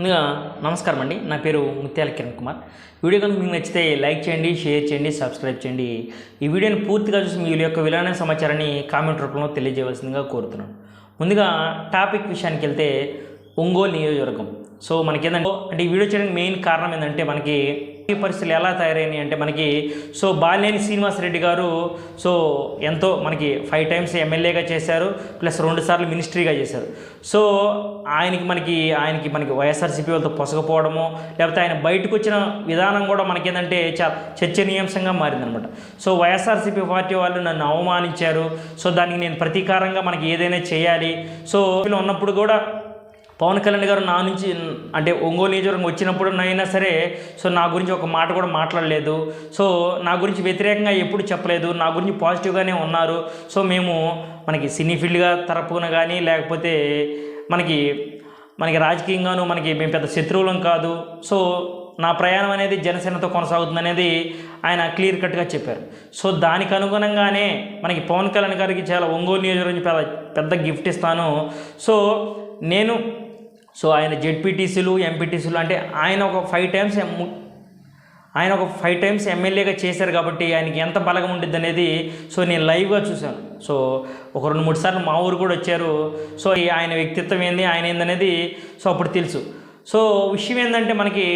ముందుగా నమస్కారం అండి. నా పేరు ముత్యాల కిరణ్ కుమార్. వీడియో కనుక మీకు నచ్చితే లైక్ చేయండి షేర్ చేయండి సబ్స్క్రైబ్ చేయండి. ఈ వీడియోని పూర్తిగా చూసి మీ యొక్క విలువైన సమాచారాన్ని కామెంట్ రూపంలో తెలియజేయవలసిందిగా కోరుతున్నాను. ముందుగా టాపిక్ విషయానికి వెళ్తే ఒంగోలు నియోజకవర్గం. సో మనకి అంటే ఈ వీడియో చేయడానికి మెయిన్ కారణం ఏంటంటే మనకి ఈ పరిస్థితులు ఎలా తయారైనాయి అంటే మనకి సో బాలినేని శ్రీనివాసరెడ్డి గారు సో ఎంతో మనకి ఫైవ్ టైమ్స్ ఎమ్మెల్యేగా చేశారు ప్లస్ రెండు సార్లు మినిస్ట్రీగా చేశారు. సో ఆయనకి మనకి ఆయనకి మనకి వైఎస్ఆర్సీపీ వాళ్ళతో పొసకపోవడము లేకపోతే ఆయన బయటకు వచ్చిన విధానం కూడా మనకేంటంటే చాలా చర్చనీయాంశంగా మారిందనమాట. సో వైఎస్ఆర్సీపీ పార్టీ వాళ్ళు నన్ను అవమానించారు సో దానికి నేను ప్రతీకారంగా మనకి ఏదైనా చేయాలి. సో ఉన్నప్పుడు కూడా పవన్ కళ్యాణ్ గారు నా నుంచి అంటే ఒంగోలు నియోజకవర్గం వచ్చినప్పుడు అయినా సరే సో నా గురించి ఒక మాట కూడా మాట్లాడలేదు. సో నా గురించి వ్యతిరేకంగా ఎప్పుడు చెప్పలేదు. నా గురించి పాజిటివ్గానే ఉన్నారు. సో మేము మనకి సినీ ఫీల్డ్గా తరపున కానీ లేకపోతే మనకి మనకి రాజకీయంగాను మనకి మేము పెద్ద శత్రువులం కాదు. సో నా ప్రయాణం అనేది జనసేనతో కొనసాగుతుంది అనేది ఆయన క్లియర్ కట్గా చెప్పారు. సో దానికి అనుగుణంగానే మనకి పవన్ కళ్యాణ్ గారికి చాలా ఒంగోలు నియోజకవర్గం పెద్ద పెద్ద గిఫ్ట్ ఇస్తాను. సో నేను సో ఆయన జెడ్పీటీసీలు ఎంపీటీసీలు అంటే ఆయన ఒక ఫైవ్ టైమ్స్ ఆయన ఒక ఫైవ్ టైమ్స్ ఎమ్మెల్యేగా చేశారు కాబట్టి ఆయనకి ఎంత బలగం ఉండిద్ది అనేది సో నేను లైవ్గా చూశాను. సో ఒక రెండు మూడు సార్లు మా ఊరు కూడా వచ్చారు. సో ఈ ఆయన వ్యక్తిత్వం ఏంది ఆయన ఏందనేది సో అప్పుడు తెలుసు. సో విషయం ఏంటంటే మనకి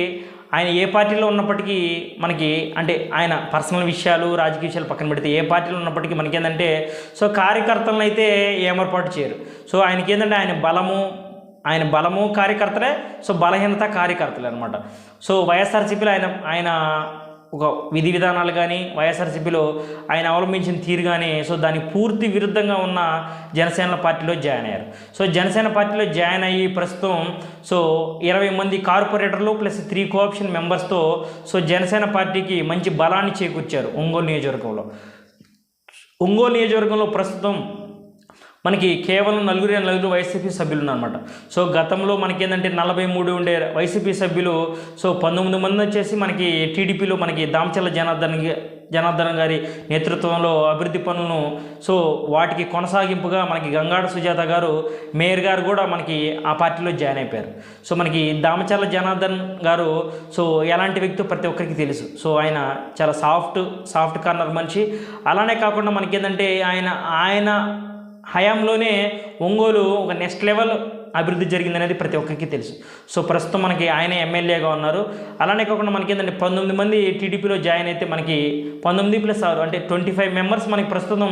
ఆయన ఏ పార్టీలో ఉన్నప్పటికీ మనకి అంటే ఆయన పర్సనల్ విషయాలు రాజకీయ విషయాలు పక్కన పెడితే ఏ పార్టీలో ఉన్నప్పటికీ మనకి ఏంటంటే సో కార్యకర్తలను అయితే ఏమర్పాటు చేయరు. సో ఆయనకి ఏంటంటే ఆయన బలము ఆయన బలము కార్యకర్తలే సో బలహీనత కార్యకర్తలే అనమాట సో వైఎస్ఆర్సీపీలో ఆయన ఆయన ఒక విధి విధానాలు కానీ వైఎస్ఆర్సీపీలో ఆయన అవలంబించిన తీరు కానీ సో దానికి పూర్తి విరుద్ధంగా ఉన్న జనసేన పార్టీలో జాయిన్ అయ్యారు. సో జనసేన పార్టీలో జాయిన్ అయ్యి ప్రస్తుతం సో ఇరవై మంది కార్పొరేటర్లు ప్లస్ త్రీ కోఆప్షన్ మెంబర్స్తో సో జనసేన పార్టీకి మంచి బలాన్ని చేకూర్చారు ఒంగోలు నియోజకవర్గంలో. ఒంగోలు నియోజకవర్గంలో ప్రస్తుతం మనకి కేవలం నలుగురే నలుగురు వైసీపీ సభ్యులు ఉన్నారన్నమాట సో గతంలో మనకి ఏంటంటే నలభై మూడు ఉండే వైసీపీ సభ్యులు సో పంతొమ్మిది మంది వచ్చేసి మనకి టీడీపీలో మనకి దామచల్ల జనార్దన్ జనార్దన్ గారి నేతృత్వంలో అభివృద్ధి పనులను సో వాటికి కొనసాగింపుగా మనకి గంగాడ సుజాత గారు మేయర్ గారు కూడా మనకి ఆ పార్టీలో జాయిన్ అయిపోయారు. సో మనకి దామచల్ల జనార్దన్ గారు సో ఎలాంటి వ్యక్తి ప్రతి ఒక్కరికి తెలుసు. సో ఆయన చాలా సాఫ్ట్ సాఫ్ట్ కార్నర్ మనిషి. అలానే కాకుండా మనకి ఏంటంటే ఆయన ఆయన హయాంలోనే ఒంగోలు ఒక నెక్స్ట్ లెవెల్ అభివృద్ధి జరిగిందనేది ప్రతి ఒక్కరికి తెలుసు. సో ప్రస్తుతం మనకి ఆయన ఎమ్మెల్యేగా ఉన్నారు. అలానే కాకుండా మనకి ఏంటంటే పంతొమ్మిది మంది టీడీపీలో జాయిన్ అయితే మనకి పంతొమ్మిది ప్లస్ ఆరు అంటే ట్వంటీ ఫైవ్ మెంబర్స్ మనకి ప్రస్తుతం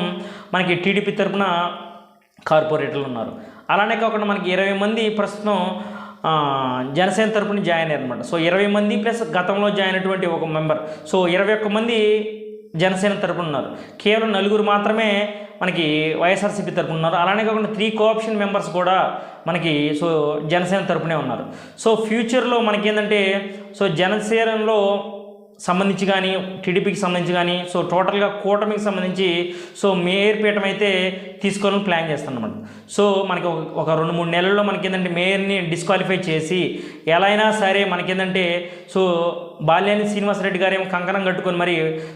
మనకి టీడీపీ తరఫున కార్పొరేటర్లు ఉన్నారు. అలానే కాకుండా మనకి ఇరవై మంది ప్రస్తుతం జనసేన తరపున జాయిన్ అయ్యారనమాట సో ఇరవై మంది ప్లస్ గతంలో జాయిన్ అయినటువంటి ఒక మెంబర్. సో ఇరవై ఒక్క మంది జనసేన తరపున ఉన్నారు. కేవలం నలుగురు మాత్రమే మనకి వైఎస్ఆర్సీపీ తరపున ఉన్నారు. అలానే కాకుండా త్రీ కోఆప్షన్ మెంబర్స్ కూడా మనకి సో జనసేన తరపునే ఉన్నారు. సో ఫ్యూచర్లో మనకి ఏంటంటే సో జనసేనలో సంబంధించి కానీ టీడీపీకి సంబంధించి కానీ సో టోటల్గా కూటమికి సంబంధించి సో మేయర్ పీఠం అయితే తీసుకోవాలని ప్లాన్ చేస్తానమాట సో మనకి ఒక రెండు మూడు నెలల్లో మనకి ఏంటంటే మేయర్ని డిస్క్వాలిఫై చేసి ఎలా అయినా సరే మనకేందంటే సో బాల్యాని శ్రీనివాసరెడ్డి గారు ఏమో కంకణం కట్టుకొని మరి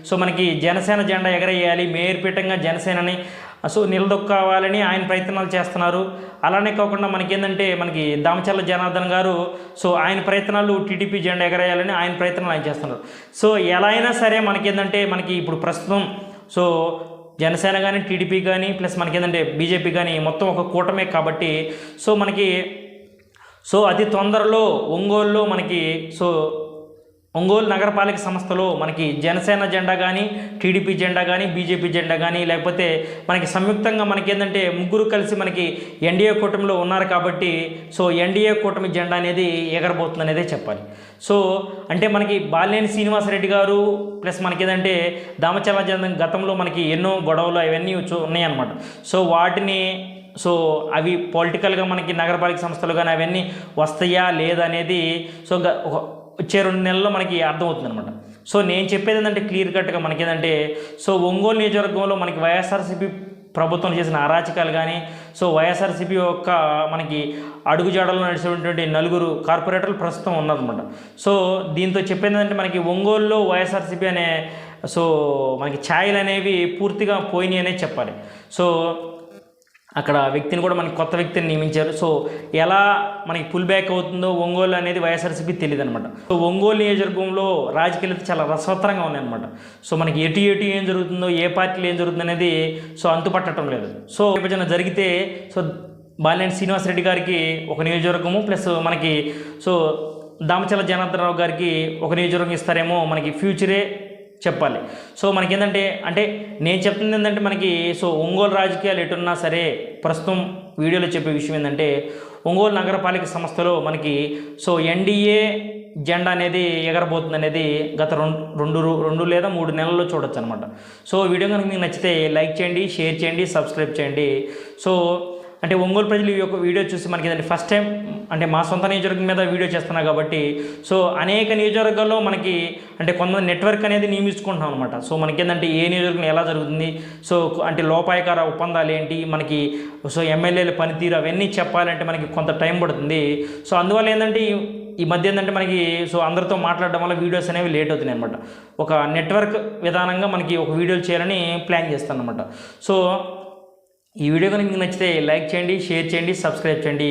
సో మనకి జనసేన జెండా ఎగరేయాలి మేయర్ పీఠంగా జనసేనని సో నిలదొక్కావాలని ఆయన ప్రయత్నాలు చేస్తున్నారు. అలానే కాకుండా మనకేందంటే మనకి దామచల్ల జనార్దన్ గారు సో ఆయన ప్రయత్నాలు టీడీపీ జెండా ఎగరేయాలని ఆయన ప్రయత్నాలు ఆయన చేస్తున్నారు. సో ఎలా అయినా సరే మనకి ఏంటంటే మనకి ఇప్పుడు ప్రస్తుతం సో జనసేన కానీ టీడీపీ కానీ ప్లస్ మనకి ఏంటంటే బీజేపీ కానీ మొత్తం ఒక కూటమే కాబట్టి సో మనకి సో అతి తొందరలో ఒంగోలులో మనకి సో ఒంగోలు నగరపాలక సంస్థలో మనకి జనసేన జెండా కానీ టీడీపీ జెండా కానీ బీజేపీ జెండా కానీ లేకపోతే మనకి సంయుక్తంగా మనకి ఏంటంటే ముగ్గురు కలిసి మనకి ఎన్డీఏ కూటమిలో ఉన్నారు కాబట్టి సో ఎన్డీఏ కూటమి జెండా అనేది ఎగరబోతుంది అనేదే చెప్పాలి. సో అంటే మనకి బాలినేని శ్రీనివాసరెడ్డి గారు ప్లస్ మనకి ఏంటంటే దామచల జనం గతంలో మనకి ఎన్నో గొడవలు అవన్నీ చూ- ఉన్నాయన్నమాట. సో వాటిని సో అవి పొలిటికల్గా మనకి నగరపాలక సంస్థలు కానీ అవన్నీ వస్తాయా లేదా అనేది సో వచ్చే రెండు నెలల్లో మనకి అర్థమవుతుంది అనమాట సో నేను చెప్పేది ఏంటంటే క్లియర్ కట్గా మనకి ఏంటంటే సో ఒంగోలు నియోజకవర్గంలో మనకి వైఎస్ఆర్సీపీ ప్రభుత్వం చేసిన అరాచకాలు కానీ సో వైఎస్ఆర్సీపీ యొక్క మనకి అడుగుజాడలో నడిచినటువంటి నలుగురు కార్పొరేటర్లు ప్రస్తుతం ఉన్నారన్నమాట. సో దీంతో చెప్పేది ఏంటంటే మనకి ఒంగోలులో వైఎస్ఆర్సీపీ అనే సో మనకి ఛాయలు అనేవి పూర్తిగా పోయినాయి అనే చెప్పాలి. సో అక్కడ వ్యక్తిని కూడా మనకి కొత్త వ్యక్తిని నియమించారు. సో ఎలా మనకి పుల్ బ్యాక్ అవుతుందో ఒంగోలు అనేది వైఎస్ఆర్సీపీ తెలియదు అనమాట సో ఒంగోలు నియోజకవర్గంలో రాజకీయాలు చాలా రసవత్తరంగా ఉన్నాయన్నమాట. సో మనకి ఎటు ఎటు ఏం జరుగుతుందో ఏ పార్టీలు ఏం జరుగుతుంది అనేది సో అంతుపట్టడం లేదు. సో విభజన జరిగితే సో బాలినేని శ్రీనివాసరెడ్డి గారికి ఒక నియోజకవర్గము ప్లస్ మనకి సో దామచల జనార్దన్ రావు గారికి ఒక నియోజకవర్గం ఇస్తారేమో మనకి ఫ్యూచరే చెప్పాలి. సో మనకి ఏంటంటే అంటే నేను చెప్తుంది ఏంటంటే మనకి సో ఒంగోలు రాజకీయాలు ఎటున్నా సరే ప్రస్తుతం వీడియోలో చెప్పే విషయం ఏంటంటే ఒంగోలు నగరపాలిక సంస్థలో మనకి సో ఎన్డీఏ జెండా అనేది ఎగరబోతుంది అనేది గత రెండు రెండు రెండు లేదా మూడు నెలల్లో చూడొచ్చు అనమాట సో వీడియో కనుక మీకు నచ్చితే లైక్ చేయండి షేర్ చేయండి సబ్స్క్రైబ్ చేయండి. సో అంటే ఒంగోలు ప్రజలు ఈ యొక్క వీడియో చూసి మనకి ఏంటంటే ఫస్ట్ టైం అంటే మా సొంత నియోజకవర్గం మీద వీడియో చేస్తున్నా కాబట్టి సో అనేక నియోజకవర్గాల్లో మనకి అంటే కొంతమంది నెట్వర్క్ అనేది నియమించుకుంటున్నాం అనమాట సో మనకి ఏంటంటే ఏ నియోజకవర్గం ఎలా జరుగుతుంది సో అంటే లోపాయకార ఒప్పందాలు ఏంటి మనకి సో ఎమ్మెల్యేల పనితీరు అవన్నీ చెప్పాలంటే మనకి కొంత టైం పడుతుంది. సో అందువల్ల ఏంటంటే ఈ- ఈ మధ్య ఏంటంటే మనకి సో అందరితో మాట్లాడడం వల్ల వీడియోస్ అనేవి లేట్ అవుతున్నాయి అనమాట ఒక నెట్వర్క్ విధానంగా మనకి ఒక వీడియోలు చేయాలని ప్లాన్ చేస్తాను అనమాట సో ఈ వీడియో కనుక మీకు నచ్చితే లైక్ చేయండి షేర్ చేయండి సబ్స్క్రైబ్ చేయండి.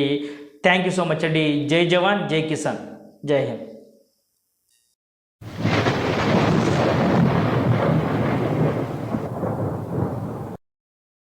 థ్యాంక్ యూ సో మచ్ అండి. జై జవాన్ జై కిసాన్. జై హింద్.